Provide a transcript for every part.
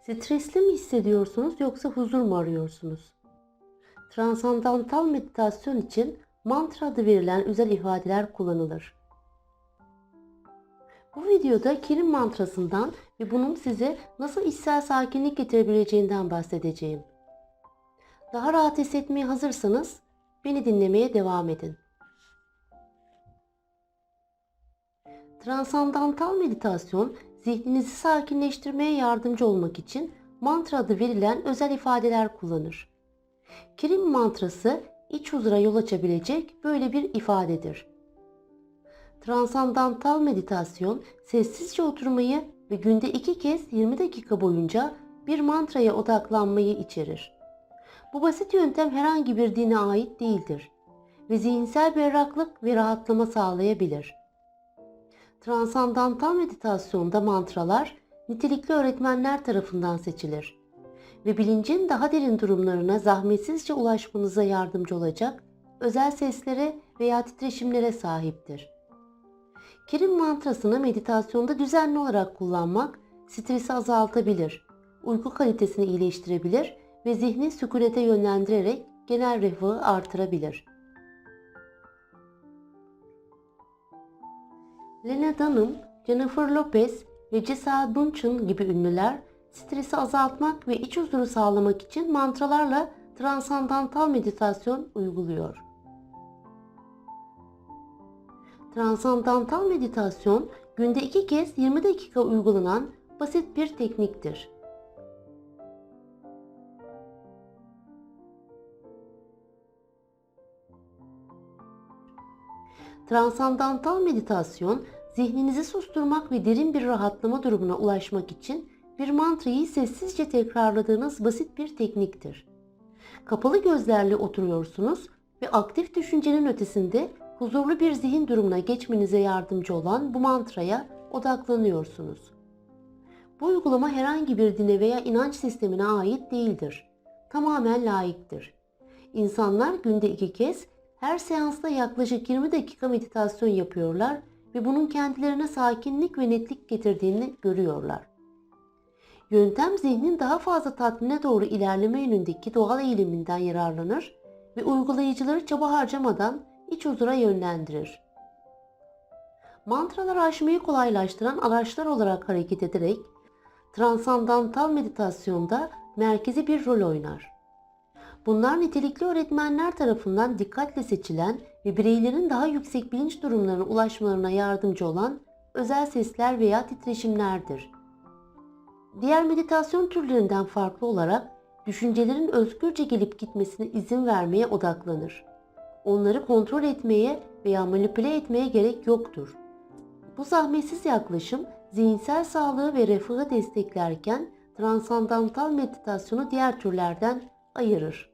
Stresli mi hissediyorsunuz yoksa huzur mu arıyorsunuz? Transandantal meditasyon için mantra adı verilen özel ifadeler kullanılır. Bu videoda Kirin mantrasından ve bunun size nasıl içsel sakinlik getirebileceğinden bahsedeceğim. Daha rahat hissetmeye hazırsanız beni dinlemeye devam edin. Transandantal meditasyon zihninizi sakinleştirmeye yardımcı olmak için mantra adı verilen özel ifadeler kullanır. Kirim mantrası iç huzura yol açabilecek böyle bir ifadedir. Transandantal meditasyon sessizce oturmayı ve günde iki kez 20 dakika boyunca bir mantraya odaklanmayı içerir. Bu basit yöntem herhangi bir dine ait değildir ve zihinsel berraklık ve rahatlama sağlayabilir. Transandantal meditasyonda mantralar nitelikli öğretmenler tarafından seçilir ve bilincin daha derin durumlarına zahmetsizce ulaşmanıza yardımcı olacak özel seslere veya titreşimlere sahiptir. Kirin mantrasını meditasyonda düzenli olarak kullanmak stresi azaltabilir, uyku kalitesini iyileştirebilir ve zihni sükunete yönlendirerek genel refahı artırabilir. Lena Dunham, Jennifer Lopez ve Gisele Bündchen gibi ünlüler stresi azaltmak ve iç huzuru sağlamak için mantralarla transandantal meditasyon uyguluyor. Transandantal meditasyon günde iki kez 20 dakika uygulanan basit bir tekniktir. Transandantal meditasyon zihninizi susturmak ve derin bir rahatlama durumuna ulaşmak için bir mantrayı sessizce tekrarladığınız basit bir tekniktir. Kapalı gözlerle oturuyorsunuz ve aktif düşüncenin ötesinde huzurlu bir zihin durumuna geçmenize yardımcı olan bu mantraya odaklanıyorsunuz. Bu uygulama herhangi bir dine veya inanç sistemine ait değildir. Tamamen layıktır. İnsanlar günde iki kez her seansta yaklaşık 20 dakika meditasyon yapıyorlar ve bunun kendilerine sakinlik ve netlik getirdiğini görüyorlar. Yöntem zihnin daha fazla tatmine doğru ilerleme yönündeki doğal eğiliminden yararlanır ve uygulayıcıları çaba harcamadan iç huzura yönlendirir. Mantralar aşmayı kolaylaştıran araçlar olarak hareket ederek transandantal meditasyonda merkezi bir rol oynar. Bunlar nitelikli öğretmenler tarafından dikkatle seçilen ve bireylerin daha yüksek bilinç durumlarına ulaşmalarına yardımcı olan özel sesler veya titreşimlerdir. Diğer meditasyon türlerinden farklı olarak düşüncelerin özgürce gelip gitmesine izin vermeye odaklanır. Onları kontrol etmeye veya manipüle etmeye gerek yoktur. Bu zahmetsiz yaklaşım zihinsel sağlığı ve refahı desteklerken transandantal meditasyonu diğer türlerden ayırır.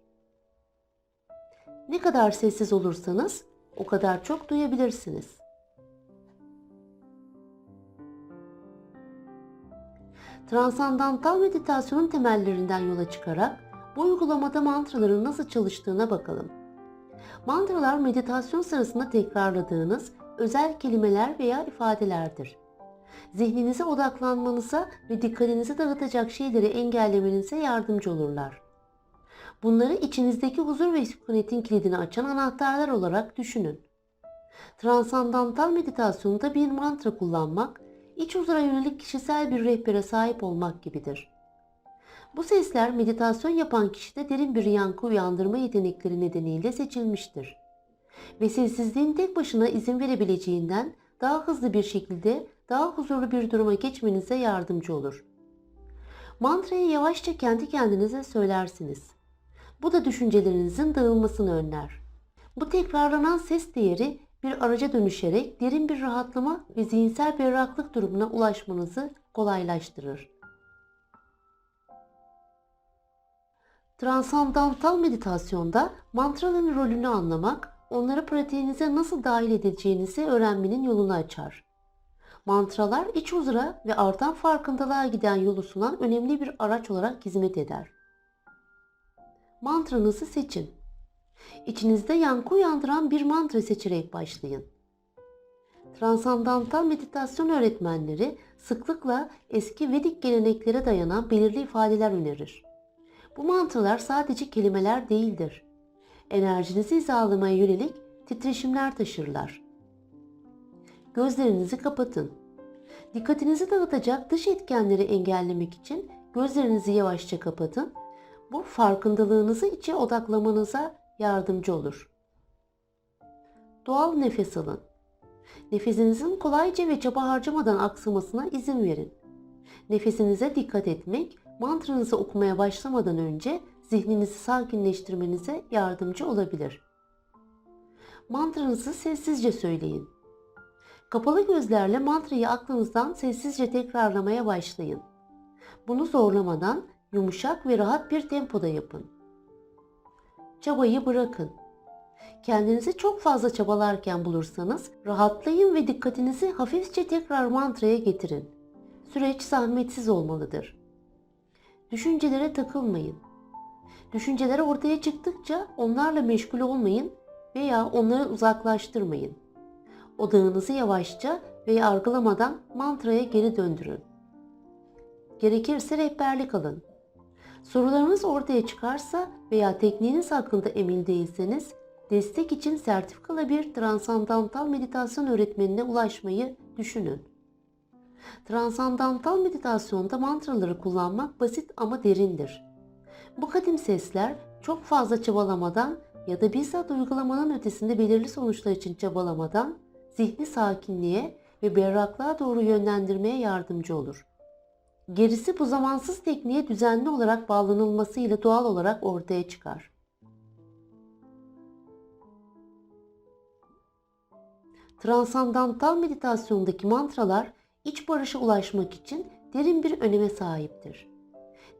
Ne kadar sessiz olursanız o kadar çok duyabilirsiniz. Transandantal meditasyonun temellerinden yola çıkarak bu uygulamada mantraların nasıl çalıştığına bakalım. Mantralar meditasyon sırasında tekrarladığınız özel kelimeler veya ifadelerdir. Zihninize odaklanmanıza ve dikkatinizi dağıtacak şeyleri engellemenize yardımcı olurlar. Bunları içinizdeki huzur ve sükunetin kilidini açan anahtarlar olarak düşünün. Transandantal meditasyonda bir mantra kullanmak, iç huzura yönelik kişisel bir rehbere sahip olmak gibidir. Bu sesler meditasyon yapan kişide derin bir yankı uyandırma yetenekleri nedeniyle seçilmiştir. Ve sessizliğin tek başına izin verebileceğinden daha hızlı bir şekilde daha huzurlu bir duruma geçmenize yardımcı olur. Mantrayı yavaşça kendi kendinize söylersiniz. Bu da düşüncelerinizin dağılmasını önler. Bu tekrarlanan ses değeri bir araca dönüşerek derin bir rahatlama ve zihinsel berraklık durumuna ulaşmanızı kolaylaştırır. Transandantal meditasyonda mantraların rolünü anlamak, onları pratiğinize nasıl dahil edeceğinizi öğrenmenin yolunu açar. Mantralar iç huzura ve artan farkındalığa giden yolu sunan önemli bir araç olarak hizmet eder. Mantranızı seçin. İçinizde yankı uyandıran bir mantra seçerek başlayın. Transandantal meditasyon öğretmenleri sıklıkla eski Vedik geleneklere dayanan belirli ifadeler önerir. Bu mantralar sadece kelimeler değildir. Enerjinizi hizalamaya yönelik titreşimler taşırlar. Gözlerinizi kapatın. Dikkatinizi dağıtacak dış etkenleri engellemek için gözlerinizi yavaşça kapatın. Bu farkındalığınızı içe odaklamanıza yardımcı olur. Doğal nefes alın. Nefesinizin kolayca ve çaba harcamadan aksamasına izin verin. Nefesinize dikkat etmek, mantranızı okumaya başlamadan önce zihninizi sakinleştirmenize yardımcı olabilir. Mantranızı sessizce söyleyin. Kapalı gözlerle mantrayı aklınızdan sessizce tekrarlamaya başlayın. Bunu zorlamadan yumuşak ve rahat bir tempoda yapın. Çabayı bırakın. Kendinizi çok fazla çabalarken bulursanız rahatlayın ve dikkatinizi hafifçe tekrar mantraya getirin. Süreç zahmetsiz olmalıdır. Düşüncelere takılmayın. Düşünceler ortaya çıktıkça onlarla meşgul olmayın veya onları uzaklaştırmayın. Odağınızı yavaşça ve yargılamadan mantraya geri döndürün. Gerekirse rehberlik alın. Sorularınız ortaya çıkarsa veya tekniğiniz hakkında emin değilseniz destek için sertifikalı bir transandantal meditasyon öğretmenine ulaşmayı düşünün. Transandantal meditasyonda mantraları kullanmak basit ama derindir. Bu kadim sesler çok fazla çabalamadan ya da bizzat uygulamanın ötesinde belirli sonuçlar için çabalamadan zihni sakinliğe ve berraklığa doğru yönlendirmeye yardımcı olur. Gerisi bu zamansız tekniğe düzenli olarak bağlanılmasıyla doğal olarak ortaya çıkar. Transandantal meditasyondaki mantralar iç barışa ulaşmak için derin bir öneme sahiptir.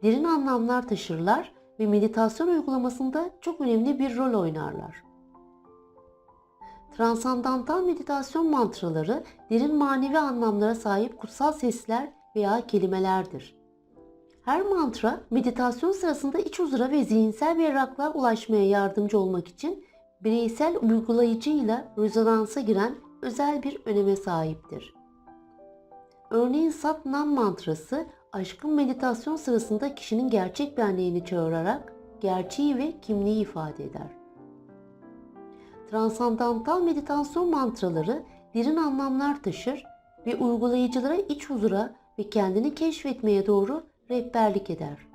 Derin anlamlar taşırlar ve meditasyon uygulamasında çok önemli bir rol oynarlar. Transandantal meditasyon mantraları derin manevi anlamlara sahip kutsal sesler veya kelimelerdir. Her mantra meditasyon sırasında iç huzura ve zihinsel berraklığa ulaşmaya yardımcı olmak için bireysel uygulayıcıyla rezonansa giren özel bir öneme sahiptir. Örneğin Sat Nam mantrası aşkın meditasyon sırasında kişinin gerçek benliğini çağırarak gerçeği ve kimliği ifade eder. Transandantal meditasyon mantraları derin anlamlar taşır ve uygulayıcılara iç huzura ve kendini keşfetmeye doğru rehberlik eder.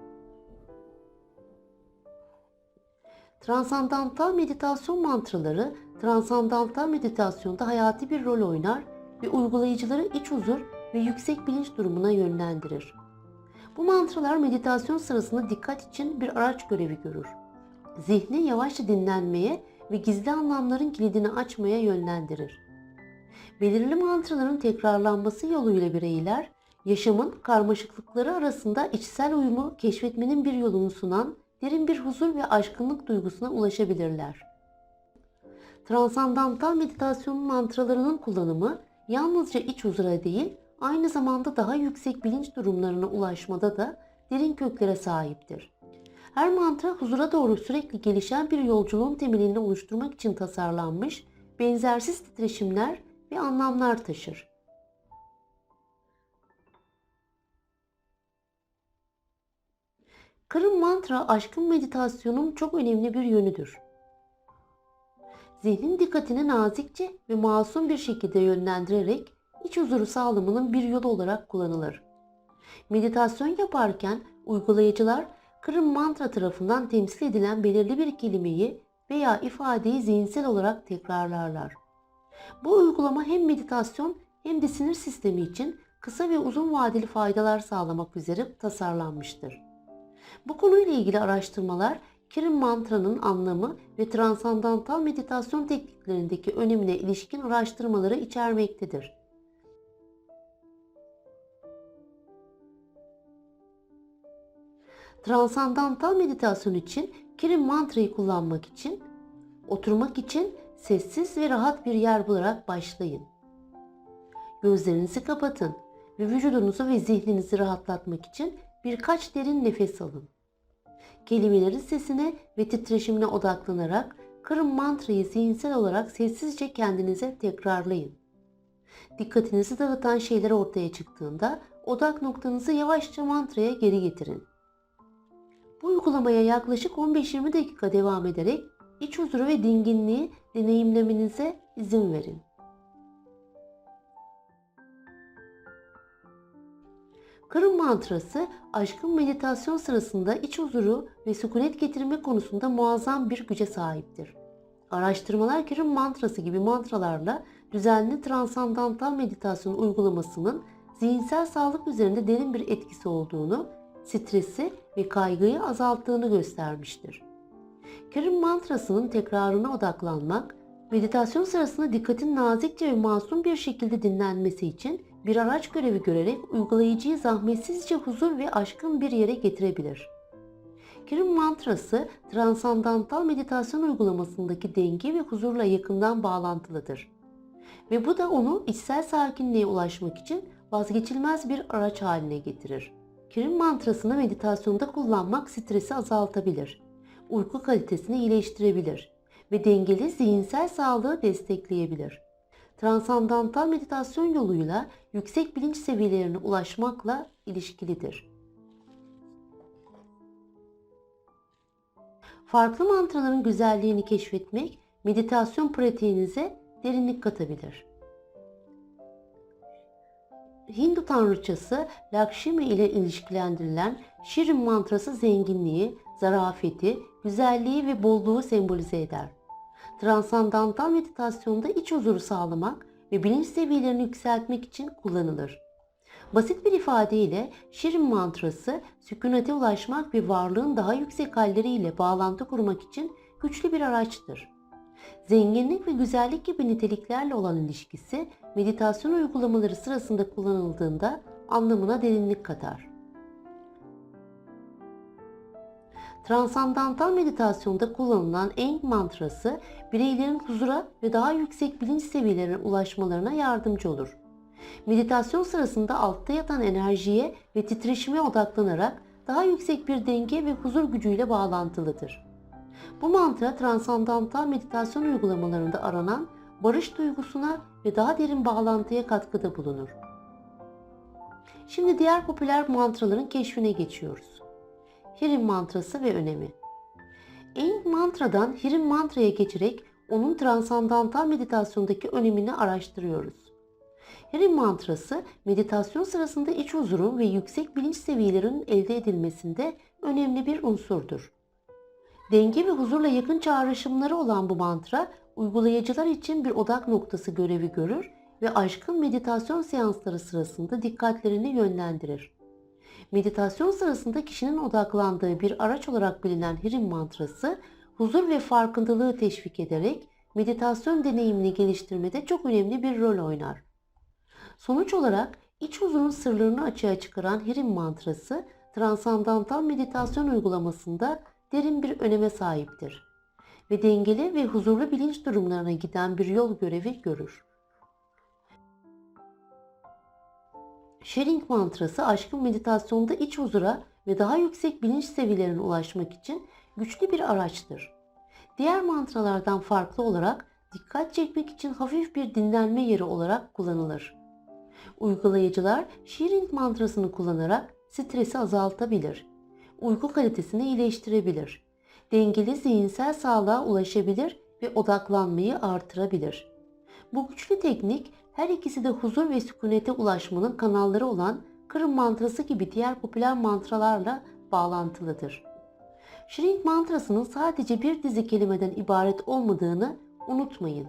Transandantal meditasyon mantraları transandantal meditasyonda hayati bir rol oynar ve uygulayıcıları iç huzur ve yüksek bilinç durumuna yönlendirir. Bu mantralar meditasyon sırasında dikkat için bir araç görevi görür. Zihni yavaşça dinlenmeye ve gizli anlamların kilidini açmaya yönlendirir. Belirli mantraların tekrarlanması yoluyla bireyler yaşamın karmaşıklıkları arasında içsel uyumu keşfetmenin bir yolunu sunan derin bir huzur ve aşkınlık duygusuna ulaşabilirler. Transandantal meditasyon mantralarının kullanımı yalnızca iç huzura değil, aynı zamanda daha yüksek bilinç durumlarına ulaşmada da derin köklere sahiptir. Her mantra huzura doğru sürekli gelişen bir yolculuğun temelini oluşturmak için tasarlanmış, benzersiz titreşimler ve anlamlar taşır. Kırım mantra aşkın meditasyonun çok önemli bir yönüdür. Zihnin dikkatini nazikçe ve masum bir şekilde yönlendirerek iç huzuru sağlamanın bir yolu olarak kullanılır. Meditasyon yaparken uygulayıcılar Kırım mantra tarafından temsil edilen belirli bir kelimeyi veya ifadeyi zihinsel olarak tekrarlarlar. Bu uygulama hem meditasyon hem de sinir sistemi için kısa ve uzun vadeli faydalar sağlamak üzere tasarlanmıştır. Bu konuyla ilgili araştırmalar Kirin mantranın anlamı ve transandantal meditasyon tekniklerindeki önemine ilişkin araştırmaları içermektedir. Transandantal meditasyon için Kirin mantrayı kullanmak için oturmak için sessiz ve rahat bir yer bularak başlayın. Gözlerinizi kapatın ve vücudunuzu ve zihninizi rahatlatmak için birkaç derin nefes alın. Kelimelerin sesine ve titreşimine odaklanarak Kırım mantrayı zihinsel olarak sessizce kendinize tekrarlayın. Dikkatinizi dağıtan şeyler ortaya çıktığında odak noktanızı yavaşça mantraya geri getirin. Bu uygulamaya yaklaşık 15-20 dakika devam ederek iç huzuru ve dinginliği deneyimlemenize izin verin. Kırım mantrası aşkın meditasyon sırasında iç huzuru ve sükunet getirme konusunda muazzam bir güce sahiptir. Araştırmalar Kırım mantrası gibi mantralarla düzenli transandantal meditasyon uygulamasının zihinsel sağlık üzerinde derin bir etkisi olduğunu, stresi ve kaygıyı azalttığını göstermiştir. Kırım mantrasının tekrarına odaklanmak, meditasyon sırasında dikkatin nazikçe ve masum bir şekilde dinlenmesi için bir araç görevi görerek uygulayıcıyı zahmetsizce huzur ve aşkın bir yere getirebilir. Kirim mantrası transandantal meditasyon uygulamasındaki denge ve huzurla yakından bağlantılıdır. Ve bu da onu içsel sakinliğe ulaşmak için vazgeçilmez bir araç haline getirir. Kirim mantrasını meditasyonda kullanmak stresi azaltabilir, uyku kalitesini iyileştirebilir ve dengeli zihinsel sağlığı destekleyebilir transandantal meditasyon yoluyla yüksek bilinç seviyelerine ulaşmakla ilişkilidir. Farklı mantraların güzelliğini keşfetmek meditasyon pratiğinize derinlik katabilir. Hindu tanrıçası Lakshmi ile ilişkilendirilen Shirin mantrası zenginliği, zarafeti, güzelliği ve bolluğu sembolize eder transandantal meditasyonda iç huzuru sağlamak ve bilinç seviyelerini yükseltmek için kullanılır. Basit bir ifadeyle Şirin mantrası sükunete ulaşmak ve varlığın daha yüksek halleriyle bağlantı kurmak için güçlü bir araçtır. Zenginlik ve güzellik gibi niteliklerle olan ilişkisi meditasyon uygulamaları sırasında kullanıldığında anlamına derinlik katar. Transandantal meditasyonda kullanılan Eng mantrası bireylerin huzura ve daha yüksek bilinç seviyelerine ulaşmalarına yardımcı olur. Meditasyon sırasında altta yatan enerjiye ve titreşime odaklanarak daha yüksek bir denge ve huzur gücüyle bağlantılıdır. Bu mantra transandantal meditasyon uygulamalarında aranan barış duygusuna ve daha derin bağlantıya katkıda bulunur. Şimdi diğer popüler mantraların keşfine geçiyoruz. Hirim mantrası ve önemi. Eng mantradan Hirim mantraya geçerek onun transandantal meditasyondaki önemini araştırıyoruz. Hirim mantrası meditasyon sırasında iç huzurun ve yüksek bilinç seviyelerinin elde edilmesinde önemli bir unsurdur. Denge ve huzurla yakın çağrışımları olan bu mantra uygulayıcılar için bir odak noktası görevi görür ve aşkın meditasyon seansları sırasında dikkatlerini yönlendirir. Meditasyon sırasında kişinin odaklandığı bir araç olarak bilinen Hirim mantrası, huzur ve farkındalığı teşvik ederek meditasyon deneyimini geliştirmede çok önemli bir rol oynar. Sonuç olarak iç huzurun sırlarını açığa çıkaran Hirim mantrası, transandantal meditasyon uygulamasında derin bir öneme sahiptir ve dengeli ve huzurlu bilinç durumlarına giden bir yol görevi görür. Sharing mantrası aşkın meditasyonda iç huzura ve daha yüksek bilinç seviyelerine ulaşmak için güçlü bir araçtır. Diğer mantralardan farklı olarak dikkat çekmek için hafif bir dinlenme yeri olarak kullanılır. Uygulayıcılar Sharing mantrasını kullanarak stresi azaltabilir, uyku kalitesini iyileştirebilir, dengeli zihinsel sağlığa ulaşabilir ve odaklanmayı artırabilir. Bu güçlü teknik her ikisi de huzur ve sükunete ulaşmanın kanalları olan Kırım mantrası gibi diğer popüler mantralarla bağlantılıdır. Shrink mantrasının sadece bir dizi kelimeden ibaret olmadığını unutmayın.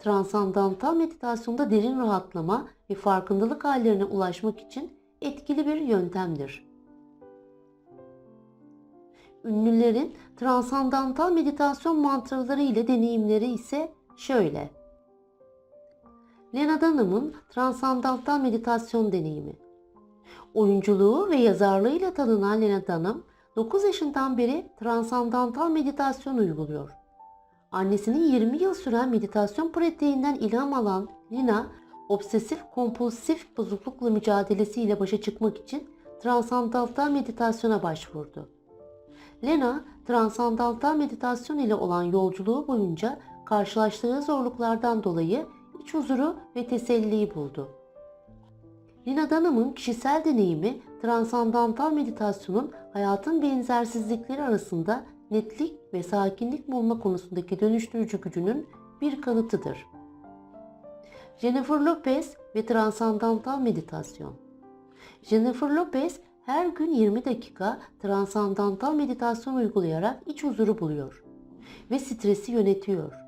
Transandantal meditasyonda derin rahatlama ve farkındalık hallerine ulaşmak için etkili bir yöntemdir. Ünlülerin transandantal meditasyon mantraları ile deneyimleri ise şöyle. Lena Dunham'ın transandantal meditasyon deneyimi. Oyunculuğu ve yazarlığıyla tanınan Lena Dunham, 9 yaşından beri transandantal meditasyon uyguluyor. Annesinin 20 yıl süren meditasyon pratiğinden ilham alan Lina, obsesif kompulsif bozuklukla mücadelesiyle başa çıkmak için transandantal meditasyona başvurdu. Lena, transandantal meditasyon ile olan yolculuğu boyunca karşılaştığı zorluklardan dolayı iç huzuru ve teselliyi buldu. Lina Dunham'ın kişisel deneyimi transandantal meditasyonun hayatın benzersizlikleri arasında netlik ve sakinlik bulma konusundaki dönüştürücü gücünün bir kanıtıdır. Jennifer Lopez ve transandantal meditasyon Jennifer Lopez her gün 20 dakika transandantal meditasyon uygulayarak iç huzuru buluyor ve stresi yönetiyor.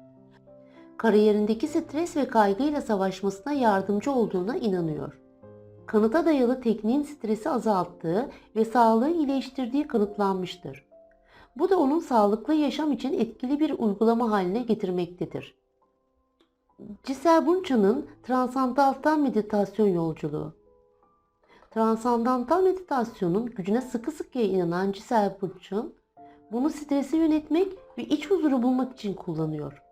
Kariyerindeki stres ve kaygıyla savaşmasına yardımcı olduğuna inanıyor. Kanıta dayalı tekniğin stresi azalttığı ve sağlığı iyileştirdiği kanıtlanmıştır. Bu da onun sağlıklı yaşam için etkili bir uygulama haline getirmektedir. Giselle Bundchen'ın Transandantal Meditasyon Yolculuğu Transandantal meditasyonun gücüne sıkı sıkıya inanan Giselle Bundchen, bunu stresi yönetmek ve iç huzuru bulmak için kullanıyor.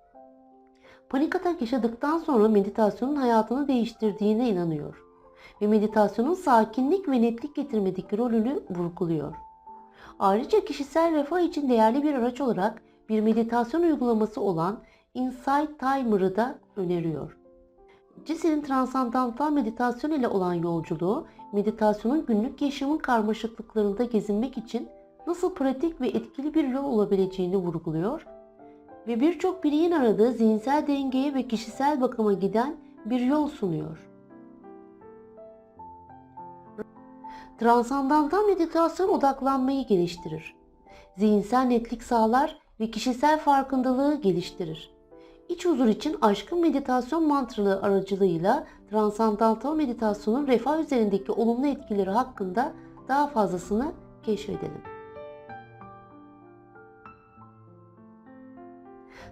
Panik atak yaşadıktan sonra meditasyonun hayatını değiştirdiğine inanıyor ve meditasyonun sakinlik ve netlik getirmedeki rolünü vurguluyor. Ayrıca kişisel refah için değerli bir araç olarak bir meditasyon uygulaması olan Insight Timer'ı da öneriyor. Cisel'in transandantal meditasyon ile olan yolculuğu, meditasyonun günlük yaşamın karmaşıklıklarında gezinmek için nasıl pratik ve etkili bir yol olabileceğini vurguluyor ve birçok bireyin aradığı zihinsel dengeye ve kişisel bakıma giden bir yol sunuyor. Transandantal meditasyon odaklanmayı geliştirir. Zihinsel netlik sağlar ve kişisel farkındalığı geliştirir. İç huzur için aşkın meditasyon mantralığı aracılığıyla transandantal meditasyonun refah üzerindeki olumlu etkileri hakkında daha fazlasını keşfedelim.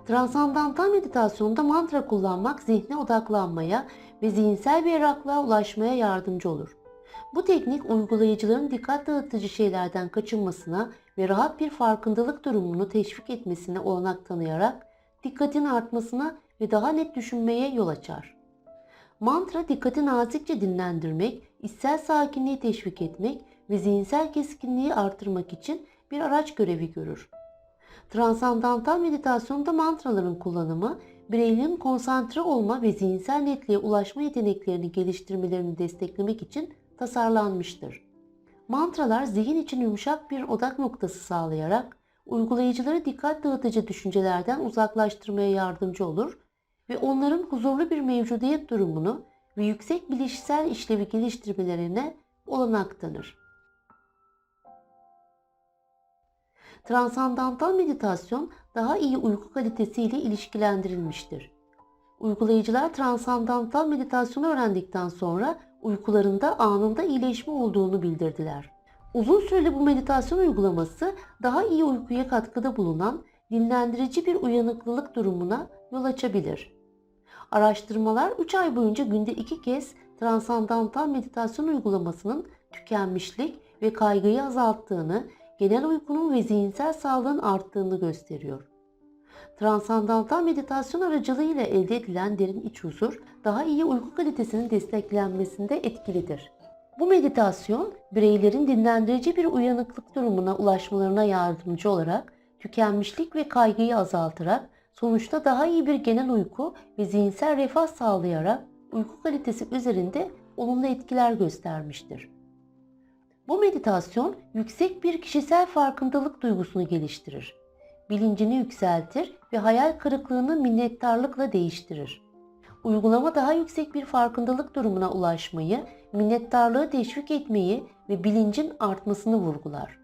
Transandantal meditasyonda mantra kullanmak zihne odaklanmaya ve zihinsel berraklığa ulaşmaya yardımcı olur. Bu teknik uygulayıcıların dikkat dağıtıcı şeylerden kaçınmasına ve rahat bir farkındalık durumunu teşvik etmesine olanak tanıyarak dikkatin artmasına ve daha net düşünmeye yol açar. Mantra dikkati nazikçe dinlendirmek, içsel sakinliği teşvik etmek ve zihinsel keskinliği artırmak için bir araç görevi görür. Transandantal meditasyonda mantraların kullanımı, bireylerin konsantre olma ve zihinsel netliğe ulaşma yeteneklerini geliştirmelerini desteklemek için tasarlanmıştır. Mantralar zihin için yumuşak bir odak noktası sağlayarak uygulayıcıları dikkat dağıtıcı düşüncelerden uzaklaştırmaya yardımcı olur ve onların huzurlu bir mevcudiyet durumunu ve yüksek bilişsel işlevi geliştirmelerine olanak tanır. Transandantal meditasyon daha iyi uyku kalitesiyle ilişkilendirilmiştir. Uygulayıcılar transandantal meditasyonu öğrendikten sonra uykularında anında iyileşme olduğunu bildirdiler. Uzun süreli bu meditasyon uygulaması daha iyi uykuya katkıda bulunan dinlendirici bir uyanıklılık durumuna yol açabilir. Araştırmalar 3 ay boyunca günde 2 kez transandantal meditasyon uygulamasının tükenmişlik ve kaygıyı azalttığını, genel uykunun ve zihinsel sağlığın arttığını gösteriyor. Transandantal meditasyon aracılığıyla elde edilen derin iç huzur, daha iyi uyku kalitesinin desteklenmesinde etkilidir. Bu meditasyon bireylerin dinlendirici bir uyanıklık durumuna ulaşmalarına yardımcı olarak tükenmişlik ve kaygıyı azaltarak sonuçta daha iyi bir genel uyku ve zihinsel refah sağlayarak uyku kalitesi üzerinde olumlu etkiler göstermiştir. Bu meditasyon yüksek bir kişisel farkındalık duygusunu geliştirir. Bilincini yükseltir ve hayal kırıklığını minnettarlıkla değiştirir. Uygulama daha yüksek bir farkındalık durumuna ulaşmayı, minnettarlığı teşvik etmeyi ve bilincin artmasını vurgular.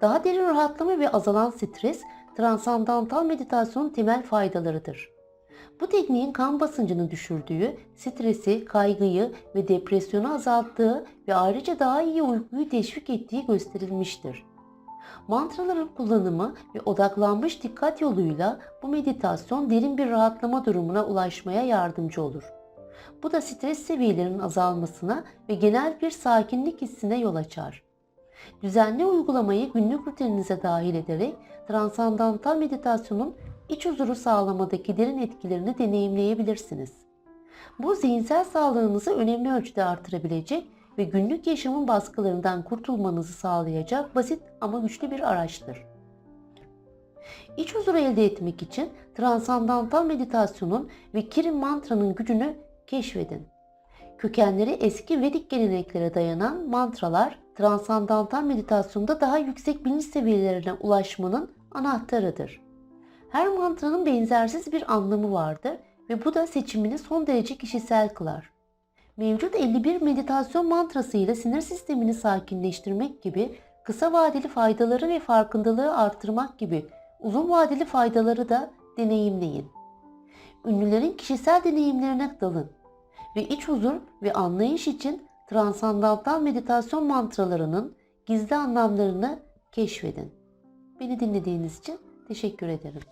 Daha derin rahatlama ve azalan stres, transandantal meditasyonun temel faydalarıdır. Bu tekniğin kan basıncını düşürdüğü, stresi, kaygıyı ve depresyonu azalttığı ve ayrıca daha iyi uykuyu teşvik ettiği gösterilmiştir. Mantraların kullanımı ve odaklanmış dikkat yoluyla bu meditasyon derin bir rahatlama durumuna ulaşmaya yardımcı olur. Bu da stres seviyelerinin azalmasına ve genel bir sakinlik hissine yol açar. Düzenli uygulamayı günlük rutininize dahil ederek transandantal meditasyonun iç huzuru sağlamadaki derin etkilerini deneyimleyebilirsiniz. Bu zihinsel sağlığınızı önemli ölçüde artırabilecek ve günlük yaşamın baskılarından kurtulmanızı sağlayacak basit ama güçlü bir araçtır. İç huzuru elde etmek için transandantal meditasyonun ve Kirin mantranın gücünü keşfedin. Kökenleri eski Vedik geleneklere dayanan mantralar transandantal meditasyonda daha yüksek bilinç seviyelerine ulaşmanın anahtarıdır. Her mantranın benzersiz bir anlamı vardır ve bu da seçimini son derece kişisel kılar. Mevcut 51 meditasyon mantrası ile sinir sistemini sakinleştirmek gibi kısa vadeli faydaları ve farkındalığı artırmak gibi uzun vadeli faydaları da deneyimleyin. Ünlülerin kişisel deneyimlerine dalın ve iç huzur ve anlayış için transandantal meditasyon mantralarının gizli anlamlarını keşfedin. Beni dinlediğiniz için teşekkür ederim.